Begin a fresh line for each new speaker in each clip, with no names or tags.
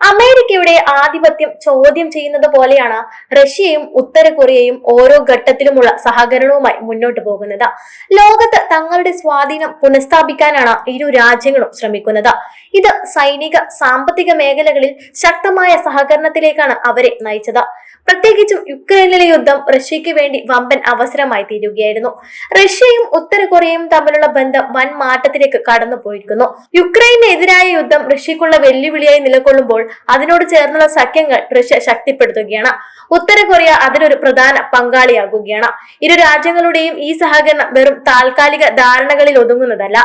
അമേരിക്കയുടെ ആധിപത്യം ചോദ്യം ചെയ്യുന്നത് പോലെയാണ് റഷ്യയും ഉത്തര കൊറിയയും ഓരോ ഘട്ടത്തിലുമുള്ള സഹകരണവുമായി മുന്നോട്ട് പോകുന്നത്. ലോകത്ത് തങ്ങളുടെ സ്വാധീനം പുനഃസ്ഥാപിക്കാനാണ് ഇരു രാജ്യങ്ങളും ശ്രമിക്കുന്നത്. ഇത് സൈനിക സാമ്പത്തിക മേഖലകളിൽ ശക്തമായ സഹകരണത്തിലേക്കാണ് അവരെ നയിച്ചത്. പ്രത്യേകിച്ചും യുക്രൈനിലെ യുദ്ധം റഷ്യയ്ക്ക് വേണ്ടി വമ്പൻ അവസരമായി തീരുകയായിരുന്നു. റഷ്യയും ഉത്തര കൊറിയയും തമ്മിലുള്ള ബന്ധം വൻ മാറ്റത്തിലേക്ക് കടന്നു പോയിരിക്കുന്നു യുക്രൈനെതിരായ യുദ്ധം റഷ്യക്കുള്ള വെല്ലുവിളിയായി നിലകൊള്ളുമ്പോൾ അതിനോട് ചേർന്നുള്ള സഖ്യങ്ങൾ റഷ്യ ശക്തിപ്പെടുത്തുകയാണ്. ഉത്തര കൊറിയ അതിനൊരു പ്രധാന പങ്കാളിയാകുകയാണ്. ഇരു രാജ്യങ്ങളുടെയും ഈ സഹകരണം വെറും താൽക്കാലിക ധാരണകളിൽ ഒതുങ്ങുന്നതല്ല.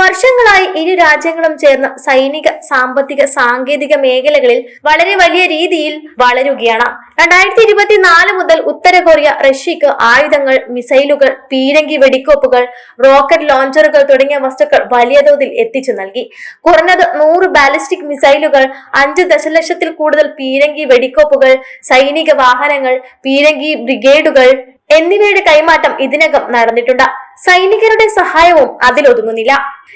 വർഷങ്ങളായി ഇരു രാജ്യങ്ങളും ചേർന്ന് സൈനിക സാമ്പത്തിക സാങ്കേതിക മേഖലകളിൽ വളരെ വലിയ രീതിയിൽ വളരുകയാണ്. രണ്ടായിരത്തി ഇരുപത്തിനാല് മുതൽ ഉത്തര കൊറിയ റഷ്യക്ക് ആയുധങ്ങൾ മിസൈലുകൾ പീരങ്കി വെടിക്കോപ്പുകൾ റോക്കറ്റ് ലോഞ്ചറുകൾ തുടങ്ങിയ വസ്തുക്കൾ വലിയ തോതിൽ എത്തിച്ചു നൽകി. കുറഞ്ഞത് നൂറ് ബാലിസ്റ്റിക് മിസൈലുകൾ അഞ്ച് ദശലക്ഷത്തിൽ കൂടുതൽ പീരങ്കി വെടിക്കോപ്പുകൾ സൈനിക വാഹനങ്ങൾ പീരങ്കി ബ്രിഗേഡുകൾ എന്നിവയുടെ കൈമാറ്റം ഇതിനകം നടന്നിട്ടുണ്ട്. സൈനികരുടെ സഹായവും അതിലൊതുങ്ങുന്നില്ല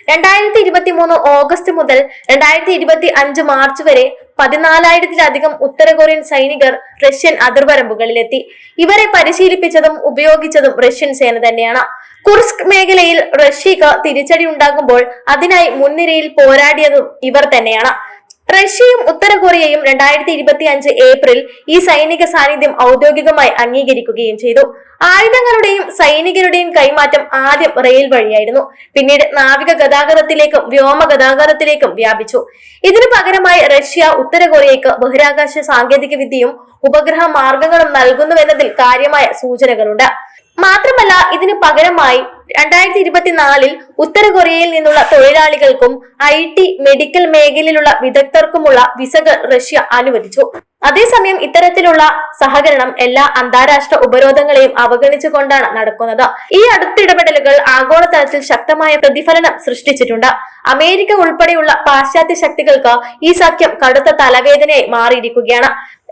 രണ്ടായിരത്തി ഇരുപത്തി മൂന്ന് ഓഗസ്റ്റ് മുതൽ രണ്ടായിരത്തി ഇരുപത്തി അഞ്ച് മാർച്ച് വരെ പതിനാലായിരത്തിലധികം ഉത്തര കൊറിയൻ സൈനികർ റഷ്യൻ അതിർവരമ്പുകളിലെത്തി. ഇവരെ പരിശീലിപ്പിച്ചതും ഉപയോഗിച്ചതും റഷ്യൻ സേന തന്നെയാണ്. കുർസ്ക് മേഖലയിൽ റഷ്യക്ക് തിരിച്ചടി ഉണ്ടാകുമ്പോൾ അതിനായി മുൻനിരയിൽ പോരാടിയതും ഇവർ തന്നെയാണ്. റഷ്യയും ഉത്തര കൊറിയയും രണ്ടായിരത്തി ഇരുപത്തി അഞ്ച് ഏപ്രിൽ ഈ സൈനിക സാന്നിധ്യം ഔദ്യോഗികമായി അംഗീകരിക്കുകയും ചെയ്തു. ആയുധങ്ങളുടെയും സൈനികരുടെയും കൈമാറ്റം ആദ്യം റെയിൽ വഴിയായിരുന്നു. പിന്നീട് നാവിക ഗതാഗതത്തിലേക്കും വ്യോമ ഗതാഗതത്തിലേക്കും വ്യാപിച്ചു. ഇതിനു പകരമായി റഷ്യ ഉത്തര കൊറിയയ്ക്ക് ബഹിരാകാശ സാങ്കേതിക വിദ്യയും ഉപഗ്രഹ മാർഗങ്ങളും നൽകുന്നുവെന്നതിൽ കാര്യമായ സൂചനകളുണ്ട്. മാത്രമല്ല ഇതിന് പകരമായി രണ്ടായിരത്തി ഇരുപത്തിനാലിൽ ഉത്തര കൊറിയയിൽ നിന്നുള്ള തൊഴിലാളികൾക്കും ഐ ടി മെഡിക്കൽ മേഖലയിലുള്ള വിദഗ്ധർക്കുമുള്ള വിസകൾ റഷ്യ അനുവദിച്ചു. അതേസമയം ഇത്തരത്തിലുള്ള സഹകരണം എല്ലാ അന്താരാഷ്ട്ര ഉപരോധങ്ങളെയും അവഗണിച്ചുകൊണ്ടാണ് നടക്കുന്നത്. ഈ അടുത്തിടപെടലുകൾ ആഗോളതലത്തിൽ ശക്തമായ പ്രതിഫലനം സൃഷ്ടിച്ചിട്ടുണ്ട്. അമേരിക്ക ഉൾപ്പെടെയുള്ള പാശ്ചാത്യ ശക്തികൾക്ക് ഈ സഖ്യം കടുത്ത തലവേദനയായി മാറിയിരിക്കുകയാണ്.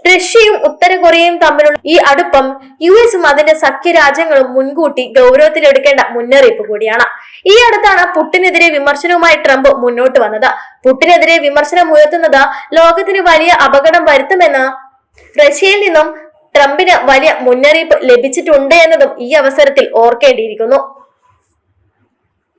റഷ്യയും ഉത്തര കൊറിയയും തമ്മിലുള്ള ഈ അടുപ്പം യു എസും അതിന്റെ സഖ്യ രാജ്യങ്ങളും മുൻകൂട്ടി ഗൗരവത്തിലെടുക്കേണ്ട മുന്നറിയിപ്പ് കൂടിയാണ്. ഈ അടുത്താണ് പുട്ടിനെതിരെ വിമർശനവുമായി ട്രംപ് മുന്നോട്ട് വന്നത്. പുട്ടിനെതിരെ വിമർശനം ഉയർത്തുന്നത് ലോകത്തിന് വലിയ അപകടം വരുത്തുമെന്ന് റഷ്യയിൽ നിന്നും ട്രംപിന് വലിയ മുന്നറിയിപ്പ് ലഭിച്ചിട്ടുണ്ട് എന്നതും ഈ അവസരത്തിൽ ഓർക്കേണ്ടിയിരിക്കുന്നു.